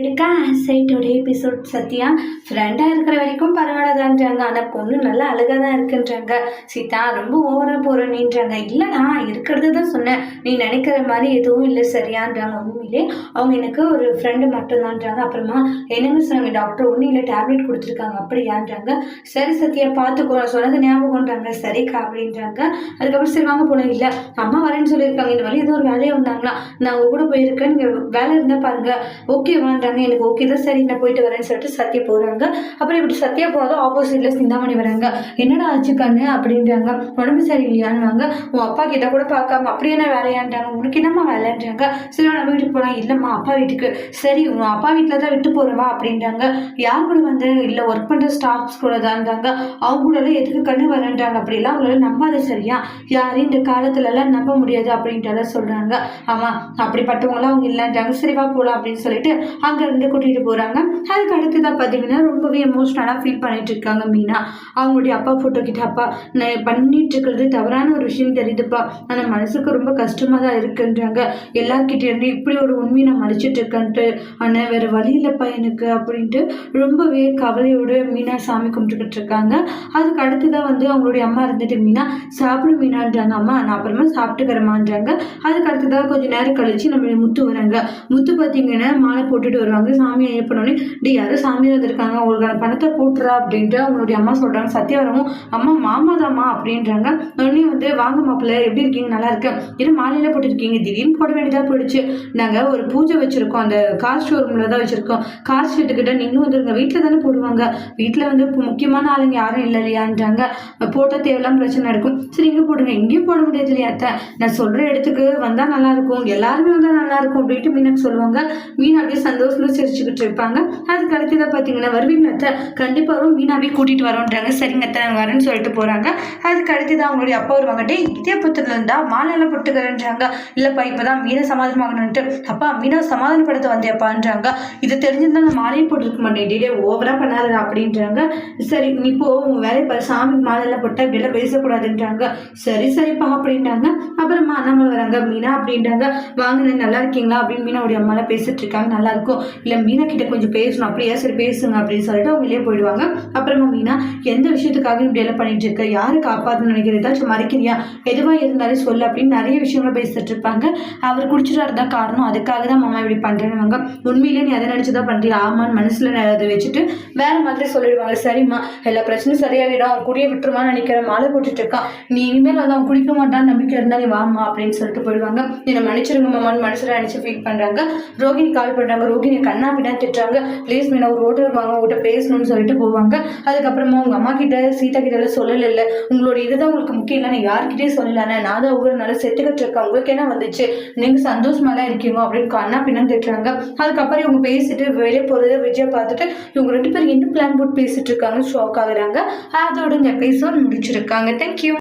இருக்கா சைட்டோட எபிசோட் சத்யா ஃப்ரெண்டாக இருக்கிற வரைக்கும் பரவாயில்லதான்றாங்க. ஆனால் பொண்ணு நல்லா அழகாக தான் இருக்குன்றாங்க. சீதா ரொம்ப ஓவராக இல்லை நான் இருக்கிறது தான் சொன்னேன். நீ நினைக்கிற மாதிரி எதுவும் இல்லை சரியான்றாங்க. உண்மையிலே அவங்க எனக்கு ஒரு ஃப்ரெண்டு மட்டும்தான்றாங்க. அப்புறமா என்னங்க சொன்னாங்க? டாக்டர் ஒன்றும் இல்லை டேப்லெட் கொடுத்துருக்காங்க. அப்படியான்றாங்க. சரி சத்யா பார்த்துக்கோ. நான் சொன்னது ஞாபகம்ன்றாங்க சரிக்கா அப்படின்றாங்க. அதுக்கப்புறம் சரி வாங்க போனோம் இல்லை அம்மா வரேன்னு சொல்லியிருக்காங்க. இந்த வழி ஏதோ ஒரு வேலையை வந்தாங்களா? நான் அவங்க கூட போயிருக்கேன். நீங்கள் வேலை இருந்தால் பாருங்கள் ஓகே வான்றாங்க எனக்கு ஓகே தான் சரி நான் போயிட்டு வரேன்னு சொல்லிட்டு சத்யா போகிறாங்க அப்புறம் இப்படி சத்யா போனதும் ஆப்போசிட்டில் சிந்தாமணி வராங்க. என்னடா ஆச்சு கண்ணு? அப்படின்றாங்க. உடம்பு சரியில்லையான்வாங்க உன் அப்பா கிட்ட கூட பார்க்காம அப்படி என்ன வேலையான்றாங்க. உனக்கு என்னம்மா வேலைன்றாங்க. சரி நம்ம வீட்டுக்கு போகலாம் இல்லைம்மா அப்பா வீட்டுக்கு. சரி உன் அப்பா வீட்டில் தான் விட்டு போகிறவா அப்படின்றாங்க. யார் கூட வந்து இல்லை ஒர்க் பண்ணுற ஸ்டாஃப்ஸ் கூட இருந்தாங்க. அவங்க கூட எதுக்கு கண்ணு வரேன்றாங்க? அப்படிலாம் அவங்களால நம்பாத சரியா? யாரையும் இந்த காலத்துலலாம் நம்ப முடியாது. அப்படின்ட்டு சொல்கிறாங்க ஆமாம் அப்படிப்பட்டவங்களாம் அவங்க இல்லைன்றாங்க. சரி வா போகலாம் அப்படின்னு சொல்லிட்டு அங்கேருந்து கூட்டிகிட்டு போகிறாங்க அதுக்கு அடுத்ததாக பார்த்தீங்கன்னா ரொம்பவே எமோஷ்னலாக ஃபீல் பண்ணிட்டு இருக்காங்க மீனா. அவங்களுடைய அப்பா ஃபோட்டோ கிட்ட அப்பா நான் பண்ணிட்டு இருக்கிறது தவறான ஒரு விஷயம் தெரியுதுப்பா. ஆனால் மனசுக்கு ரொம்ப கஷ்டமாக தான் இருக்குன்றாங்க. எல்லார்கிட்டேருந்து இப்படி ஒரு உண்மையை நான் மறைச்சிட்டு இருக்கேன்ட்டு. ஆனால் வேறு வழி இல்லைப்பா எனக்கு அப்படின்ட்டு ரொம்பவே கவலையோடு மீனா சாமி கும்பிட்டுக்கிட்டு இருக்காங்க. அதுக்கு அடுத்ததாக வந்து அவங்களுடைய அம்மா இருந்துட்டு மீனா சாப்பிடும் மீனான்றாங்க. அம்மா நான் அப்புறமா சாப்பிட்டுக்கிறமான்றாங்க அதுக்கு அடுத்ததாக கொஞ்சம் நேரம் கழிச்சு நம்மளுடைய முத்து வராங்க. முத்து பார்த்தீங்கன்னா மாலை போட்டுட்டு வருவாங்க சாமியை எழுப்பினோடனே டி யாரும் சாமி வந்திருக்காங்க. உங்களுக்கான பணத்தை போட்டுறா அப்படின்ட்டு அவங்களுடைய அம்மா சொல்கிறாங்க சத்யாவரமும் அம்மா மாமா தாம்மா அப்படின்றாங்க. உடனே வந்து வாங்க மாப்பிள்ளை எப்படி இருக்கீங்க? நல்லா இருக்கேன். இது மாலையில் போட்டிருக்கீங்க. திடீர்னு போட வேண்டியதாக போயிடுச்சு. நாங்கள் ஒரு பூஜை வச்சுருக்கோம். அந்த கார் ஷோரூமில் தான் வச்சுருக்கோம். கார் ஷெட்டுக்கிட்ட நீங்களும் வந்துருங்க. வீட்டில் தானே போடுவாங்க. வீட்டில் வந்து இப்போ முக்கியமான ஆளுங்க யாரும் இல்லை இல்லையான்றாங்க. போட்டால் தேவையில்லாம பிரச்சனை நடக்கும். சரி இங்கே போடுங்க. இங்கேயும் போட முடியாது இல்லையா அத்தை? நான் சொல்கிற இடத்துக்கு வந்தால் நல்லாயிருக்கும் எல்லாருமே வந்தால் நல்லாயிருக்கும் அப்படின்ட்டு மீனாக்கு சொல்லுவாங்க. மீன் அப்படியே சந்தோஷம் சிரிச்சுக்கிட்டு இருப்பாங்க. அதுக்கு அடுத்ததாக பார்த்தீங்கன்னா வருவீங்க அத்தை கண்டிப்பாக மீனாவே கூட்டிகிட்டு வரோன்றாங்க. சரிங்க அத்தை நாங்கள் வரேன்னு சொல்லிட்டு போகிறாங்க அதுக்கு அடுத்ததாக அவங்களுடைய அப்பா வருவாங்க. டே இதே புத்தகத்தில் இருந்தா மாலையெல்லாம் போட்டுக்கிறேன்றாங்க. இல்லைப்பா இப்போ தான் மீனை சமாதானமாகணுன்ட்டு அப்பா மீனை சமாதானப்படுத்த வந்தேப்பான்றாங்க இது தெரிஞ்சிருந்தா நான் மாலையை போட்டுருக்க மாட்டேன். டே ஓவராக பண்ணாத அப்படின்றாங்க. சரி நீ போ உங்கள் வேலையை பாரு. சாமி மாலையெல்லாம் போட்டால் இப்படிலாம் பேசக்கூடாதுன்றாங்க. சரி சரிப்பா. அப்படின்றாங்க. அப்புறமா அண்ணாமலை வராங்க. மீனா அப்படின்றாங்க. வாங்க நல்லா இருக்கீங்களா? அப்படின்னு மீனாவுடைய அம்மாலாம் பேசிட்டு இருக்காங்க. நல்லா இருக்கும். இல்லை மீனா கிட்ட கொஞ்சம் பேசணும் அப்படியா? சரி பேசுங்க அப்படின்னு சொல்லிட்டு அவங்க வெளியே போயிடுவாங்க. அப்புறமா மீனா எந்த விஷயத்துக்காக இப்படி எல்லாம் பண்ணிட்டு இருக்க? யாரு காப்பாற்றணும்னு நினைக்கிற? ஏதாச்சும் மறைக்கிறியா? எதுவாக இருந்தாலும் சொல்லு அப்படின்னு நிறைய விஷயங்களை பேசிட்டு இருப்பாங்க. அவர் குடிச்சிட்டு தான் காரணம். அதுக்காக தான் மாமா இப்படி பண்ணுறேன்னு உண்மையிலே நீ அதை நினச்சி தான் பண்ணுறியா ஆமான்னு மனசில் அதை வச்சுட்டு வேற மாதிரி சொல்லிடுவாங்க. சரிம்மா எல்லா பிரச்சனையும் சரியாகிடும். அவன் குடியை விட்டுருமான்னு நினைக்கிற மாலை போட்டுட்டு இருக்கான் நீ இனிமேல் வந்து அவன் குடிக்க மாட்டான்னு நம்பிக்கை இருந்தா நீ வாமா அப்படின்னு சொல்லிட்டு போயிடுவாங்க. என்னை மன்னிச்சிருங்க மாமான்னு மனசில் நினச்சி ஃபீல் பண்ணுறாங்க ரோகிணி கால் பண்ணுறாங்க ரோகிணி கண்ணா பின்னா திட்டுறாங்க. ப்ளீஸ் மீனா ஒரு ரோட்டில் வாங்க உங்கள்கிட்ட பேசணும்னு சொல்லிட்டு போவாங்க. அதுக்கப்புறமா உங்கள் அம்மா கிட்ட சீதா கிட்ட எல்லாம் சொல்லலை இல்லை உங்களோட இதுதான் உங்களுக்கு முக்கியம். இல்லை நான் யார்கிட்டயும் சொல்லலானே நான் தான் ஒவ்வொரு நாளும் செத்துக்கிட்டு இருக்கேன். உங்களுக்கு என்ன வந்துச்சு? நீங்கள் சந்தோஷமா தான் இருக்கீங்க. அப்படின்னு கண்ணா பின்னான்னு திட்டுறாங்க. அதுக்கப்புறம் இவங்க பேசிட்டு வெளியே போகிறத விஜயா பார்த்துட்டு இவங்க ரெண்டு பேரும் என்ன பிளான் போட்டு பேசிட்டு இருக்காங்கன்னு ஷாக் ஆகுறாங்க. அதோட இந்த எபிசோட் முடிச்சிருக்காங்க. தேங்க்யூ